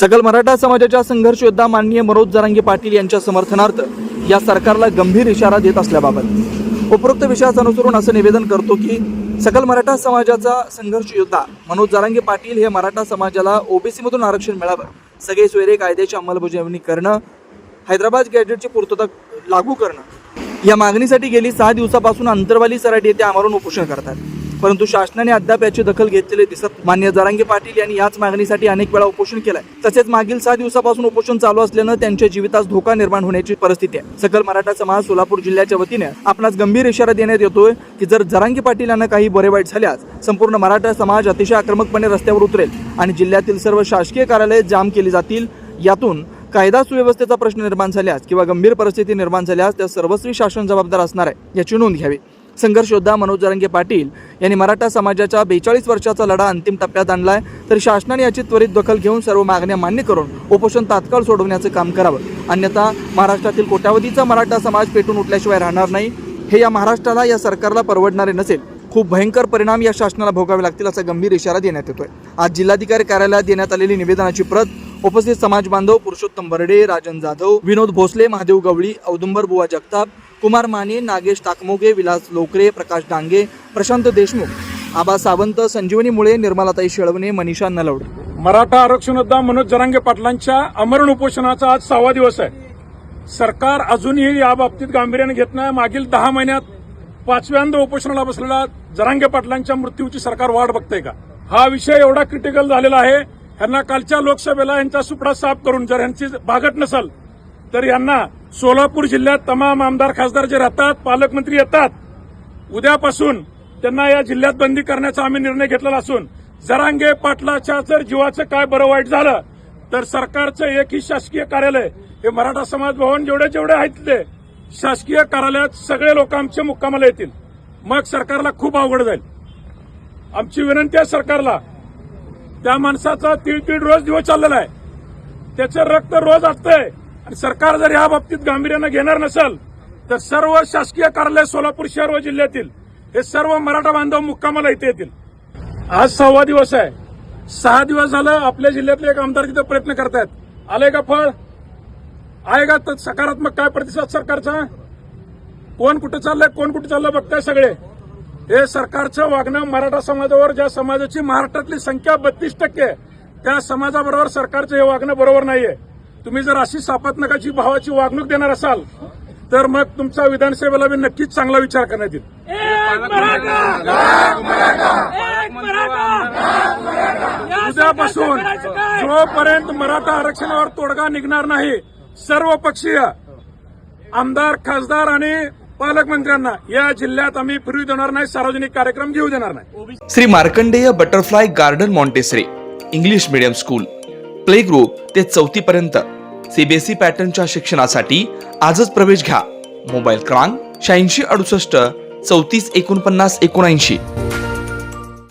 सकल मराठा समाजाच्या संघर्ष योद्धा माननीय मनोज जरांगे पाटील यांच्या समर्थनार्थ या सरकारला गंभीर इशारा देत असल्याबाबत उपरोक्त विषयास अनुसरून असं निवेदन करतो की सकल मराठा समाजाचा संघर्ष योद्धा मनोज जरांगे पाटील हे मराठा समाजाला ओबीसीमधून आरक्षण मिळावं सगळे सोयरे कायद्याची अंमलबजावणी करणं हैदराबाद गॅजेटची पूर्तता लागू करणं या मागणीसाठी गेली सहा दिवसापासून अंतरवाली सराटी येथे आमरण उपोषण करतात. परंतु शासनाने अद्याप याची दखल घेतलेले दिसत मान्य जरांगे पाटील यांनी याच मागणीसाठी अनेक वेळा उपोषण केलंय. तसेच मागील सहा दिवसापासून उपोषण चालू असल्यानं त्यांच्या जीवितास धोका निर्माण होण्याची परिस्थिती आहे. सकल मराठा समाज सोलापूर जिल्ह्याच्या वतीने आपणास गंभीर इशारा देण्यात येतोय की जर जरांगे पाटील यांना काही बरे वाईट झाल्यास संपूर्ण मराठा समाज अतिशय आक्रमकपणे रस्त्यावर उतरेल आणि जिल्ह्यातील सर्व शासकीय कार्यालये जाम केली जातील यातून कायदा सुव्यवस्थेचा प्रश्न निर्माण झाल्यास किंवा गंभीर परिस्थिती निर्माण झाल्यास त्या सर्वस्वी शासन जबाबदार असणार आहे याची नोंद घ्यावी. संघर्ष योद्धा मनोज जरंगे पाटील यांनी मराठा समाजाच्या बेचाळीस वर्षाचा लढा अंतिम टप्प्यात आणला आहे तर शासनाने याची त्वरित दखल घेऊन सर्व मागण्या मान्य करून उपोषण तात्काळ सोडवण्याचं काम करावं. अन्यथा महाराष्ट्रातील कोट्यावधीचा मराठा समाज पेटून उठल्याशिवाय राहणार नाही. हे या महाराष्ट्राला या सरकारला परवडणारे नसेल. खूप भयंकर परिणाम या शासनाला भोगावे लागतील असा गंभीर इशारा देण्यात येतोय. आज जिल्हाधिकारी कार्यालयात देण्यात आलेली निवेदनाची प्रत उपस्थित समाज बांधव पुरुषोत्तम बर्डे राजन जाधव विनोद भोसले महादेव गवळी औदुंबर बुवा जगताप कुमार माने नागेश ताकमोगे विलास लोकरे प्रकाश डांगे प्रशांत देशमुख आबा सावंत संजीवनी मुळे निर्मलाताई शेळवणे मनीषा नलवडे. मराठा आरक्षण योद्धा मनोज जरांगे पाटलांच्या अमरण उपोषणाचा आज सहावा दिवस आहे. सरकार अजूनही या बाबतीत गांभीर्याने घेत नाही. मागील दहा महिन्यात पाचव्यांदा उपोषणाला बसलेला जरांगे पाटलांच्या मृत्यूची सरकार वाट बघते का? हा विषय एवढा क्रिटिकल झालेला आहे यांना कालच्या लोकसभेला यांचा सुपडा साफ करून जर यांची भागत नसल तर यांना सोलापूर जिल्ह्यात तमाम आमदार खासदार जे राहतात पालकमंत्री येतात. उद्यापासून त्यांना या जिल्ह्यात बंदी करण्याचा आम्ही निर्णय घेतलेला असून जरांगे पाटलाच्या जर जीवाचं काय बरं वाईट झालं तर सरकारचं एकही शासकीय कार्यालय हे मराठा समाज भवन जेवढे जेवढे आहेत ते शासकीय कार्यालयात सगळे लोक आमच्या मुक्कामाला येतील. मग सरकारला खूप अवघड जाईल. आमची विनंती आहे सरकारला त्या माणसाचा तिळतिळ रोज दिवस चाललेला आहे. त्याचं रक्त रोज असतंय आणि सरकार जर या बाबतीत गांभीर्यानं घेणार नसेल तर सर्व शासकीय कार्यालय सोलापूर शहर व जिल्ह्यातील हे सर्व मराठा बांधव मुक्कामाला इथे येतील. आज सहावा दिवस आहे. सहा दिवस झालं आपल्या जिल्ह्यातले एक आमदार तिथे प्रयत्न करतायत. आले का फळ? आहे का तर सकारात्मक काय प्रतिसाद सरकारचा? कोण कुठं चाललंय कोण कुठं चाललंय बघताय सगळे. हे सरकारचं वागणं मराठा समाजावर ज्या समाजाची महाराष्ट्रातली संख्या बत्तीस टक्के त्या समाजाबरोबर सरकारचं हे वागणं बरोबर नाहीये. तुम्ही जर अशी सापत्नकाची भावाची वागणूक देणार असाल तर मग तुमचा विधानसभेला बी नक्कीच चांगला विचार करण्यात येईल. उद्यापासून जोपर्यंत मराठा आरक्षणावर तोडगा निघणार नाही सर्व पक्षीय आमदार खासदार आणि पालकमंत्र्यांना या जिल्ह्यात आम्ही फिरू देणार नाही सार्वजनिक कार्यक्रम घेऊ देणार नाही. Shri Markandey butterfly garden Montessori English medium school play group ते चौथी पर्यंत. सीबीएसई पॅटर्नच्या शिक्षणासाठी आजच प्रवेश घ्या. मोबाईल क्रमांक शहाऐंशी अडुसष्ट चौतीस एकोणपन्नास एकोणऐंशी.